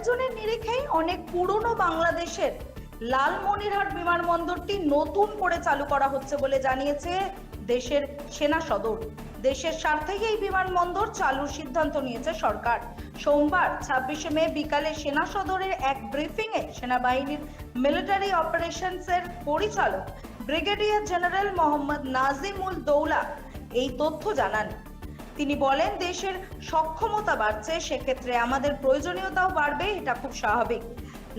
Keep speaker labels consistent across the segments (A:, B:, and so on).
A: প্রয়োজনের নিরিখেই অনেক পুরনো বাংলাদেশের লালমনিরহাট বিমানবন্দরটি নতুন করে চালু করা হচ্ছে বলে জানিয়েছে দেশের সেনা সদর। দেশের স্বার্থেই এই বিমানবন্দর চালুর সিদ্ধান্ত নিয়েছে সরকার। সোমবার, ছাব্বিশে মে বিকালে সেনা সদরের এক ব্রিফিং এ সেনাবাহিনীর মিলিটারি অপারেশনসের পরিচালক ব্রিগেডিয়ার জেনারেল মোহাম্মদ নাজিমুল দৌলা এই তথ্য জানান। তিনি বলেন, দেশের সক্ষমতা বাড়ছে, সেক্ষেত্রে আমাদের প্রয়োজনীয়তাও বাড়বে, এটা খুব স্বাভাবিক।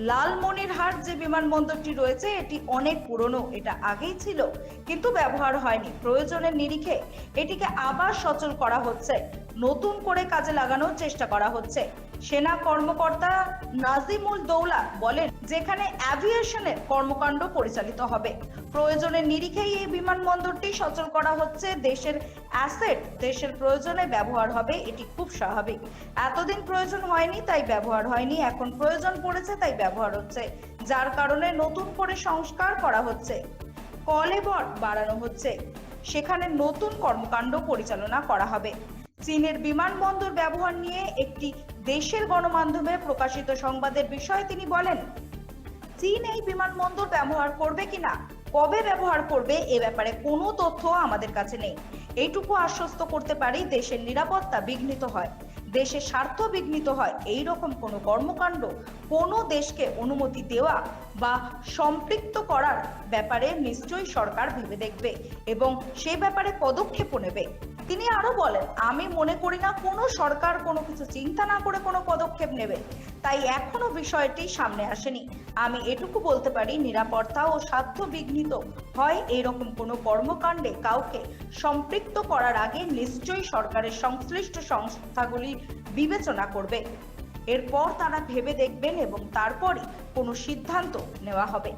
A: লালমনিরহাট যে বিমানবন্দরটি রয়েছে, এটি অনেক পুরনো, এটা আগেই ছিল, কিন্তু ব্যবহার হয়নি। প্রয়োজনের নিরিখে এটিকে আবার সচল করা হচ্ছে। নতুন করে কাজে লাগানোর চেষ্টা করা হচ্ছে। সেনা কর্মকর্তা নাজিমুল দৌলা বলেন, যেখানে অ্যাভিয়েশনের কর্মকাণ্ড পরিচালিত হবে। প্রয়োজনের নিরিখেই এই বিমানবন্দরটি সচল করা হচ্ছে। দেশের অ্যাসেট দেশের প্রয়োজনে ব্যবহার হবে, এটি খুব স্বাভাবিক। এতদিন প্রয়োজন হয়নি, তাই ব্যবহার হয়নি। এখন প্রয়োজন পড়েছে, তাই ব্যবহার হচ্ছে। যার কারণে নতুন করে সংস্কার করা হচ্ছে। কলেবর বাড়ানো হচ্ছে। সেখানে নতুন কর্মকাণ্ড পরিচালনা করা হবে। চীনের বিমানবন্দর ব্যবহার নিয়ে একটি দেশের গণমাধ্যমে প্রকাশিত সংবাদের বিষয়ে তিনি বলেন, চীন এই বিমানবন্দর ব্যবহার করবে কিনা কবে ব্যবহার করবে? এ ব্যাপারে কোনো তথ্য আমাদের কাছে নেই। এইটুকু আশ্বস্ত করতে পারি দেশের নিরাপত্তা বিঘ্নিত হয়। দেশের স্বার্থ বিঘ্নিত হয় এই রকম কোনো কর্মকাণ্ড কোনো দেশকে অনুমতি দেওয়া বা সম্পৃক্ত করার ব্যাপারে নিশ্চয়ই সরকার ভেবে দেখবে এবং সেই ব্যাপারে পদক্ষেপও নেবে। তিনি আরও বলেন, আমি মনে করি না কোনো সরকার কোনো কিছু চিন্তা না করে কোনো পদক্ষেপ নেবে। তাই এখনও বিষয়টি সামনে আসেনি। আমি এটুকু বলতে পারি, নিরাপত্তা ও স্বার্থ বিঘ্নিত হয় এরকম কোনো কর্মকাণ্ডে কাউকে সম্পৃক্ত করার আগে নিশ্চয়ই সরকারের সংশ্লিষ্ট সংস্থাগুলি বিবেচনা করবে। এরপর তারা ভেবে দেখবেন এবং তারপরই কোনো সিদ্ধান্ত নেওয়া হবে।